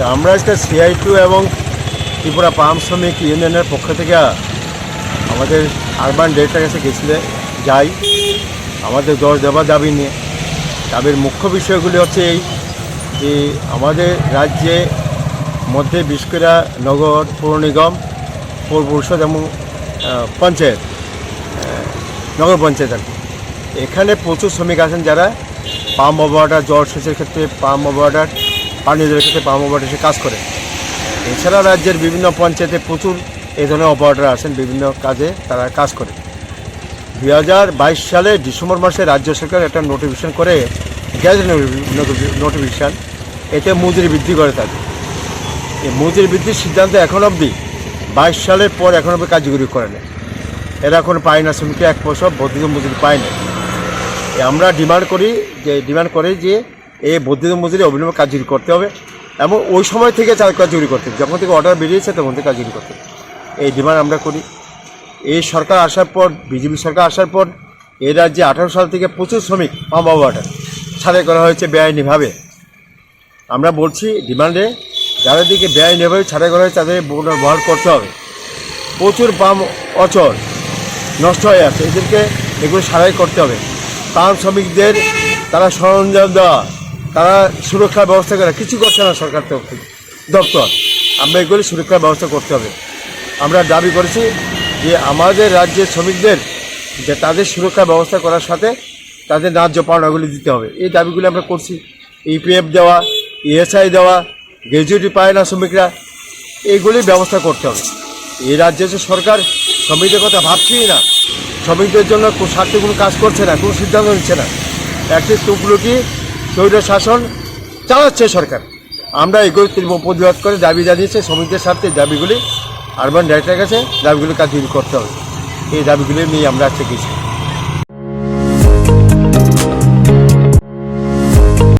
আমরা আজকে CI two এবং ত্রিপুরা পাম শ্রমিক ইউনিয়নের পক্ষ থেকে আমাদের আরবান ডেটার কাছে গেছিলে, যাই। আমাদের দশ দেওয়া দাবি নিয়ে। দাবির মুখ্য বিষয়গুলি হচ্ছে এই যে আমাদের রাজ্যে মধ্যে বিস্কুরা নগর, পৌর নিগম, পৌর পরিষদ এবং পঞ্চায়েত নগর পঞ্চায়েত আর এখানে প্রচুর শ্রমিক আছেন যারা পাম অবওয়াটার জল সেচের ক্ষেত্রে পাম অবওয়াটার পানীয় জলের ক্ষেত্রে পাম অবওয়াটার এসে কাজ করে। এছাড়া রাজ্যের বিভিন্ন পঞ্চায়েতে প্রচুর এই ধরনের অপারেটর আছেন, বিভিন্ন কাজে তারা কাজ করে। দুই হাজার বাইশ সালে ডিসেম্বর মাসে রাজ্য সরকার একটা নোটিফিকেশন করে, গ্যাস নোটিফিকেশান এতে মজুরি বৃদ্ধি করে থাকে এই মজুরি বৃদ্ধির সিদ্ধান্ত এখন অবধি বাইশ সালের পর এখন অবধি কার্যকরী করে না এরা এখন পায় না, শ্রমিকরা এক পয়সা বর্ধিত মজুরি পায় না আমরা ডিমান্ড করি যে ডিমান্ড করে যে এই বর্ধিত মজুরি অবিলম্বে কার্যকরী করতে হবে এবং ওই সময় থেকে চাল কার্যকরী করতে যখন থেকে অর্ডার বেরিয়েছে, তখন থেকে কার্যকরী করতে এই ডিমান্ড আমরা করি। এই সরকার আসার পর, বিজেপি সরকার আসার পর এই রাজ্যে আঠারো সাল থেকে প্রচুর শ্রমিক পাম বাবাটা ছাড়াই করা হয়েছে বেআইনিভাবে। আমরা বলছি, ডিমান্ডে যাদের দিকে বেআইনিভাবে ছাড়াই করা হয়েছে, তাদের বহাল করতে হবে। প্রচুর পাম অচল, নষ্ট হয়ে আছে। এদেরকে এগুলো সারাই করতে হবে। পাম শ্রমিকদের তারা সরঞ্জাম দেওয়া তারা সুরক্ষার ব্যবস্থা করা, কিছু করছে না সরকার দপ্তর, আমরা এগুলি সুরক্ষার ব্যবস্থা করতে হবে। আমরা দাবি করেছি যে আমাদের রাজ্যের শ্রমিকদের, যে তাদের সুরক্ষা ব্যবস্থা করার সাথে তাদের ন্যায্য পাওনাগুলি দিতে হবে। এই দাবিগুলি আমরা করছি। ইপিএফ দেওয়া, ইএসআই দেওয়া গ্র্যাজুয়েটি পায় না শ্রমিকরা এইগুলির ব্যবস্থা করতে হবে। এই রাজ্যে যে সরকার, শ্রমিকদের কথা ভাবছেই না। শ্রমিকদের জন্য স্বার্থে কোনো কাজ করছে না, কোনো সিদ্ধান্ত নিচ্ছে না। একটি তুকলুকি স্বৈর শাসন চালাচ্ছে সরকার। আমরা এগুলো তীব্র প্রতিবাদ করে দাবি জানিয়েছে, শ্রমিকদের স্বার্থে দাবিগুলি আরবান ডাইরেক্টরের কাছে, দাবিগুলি কাজ করতে হবে। এই দাবিগুলি নিয়ে আমরা আজকে গেছি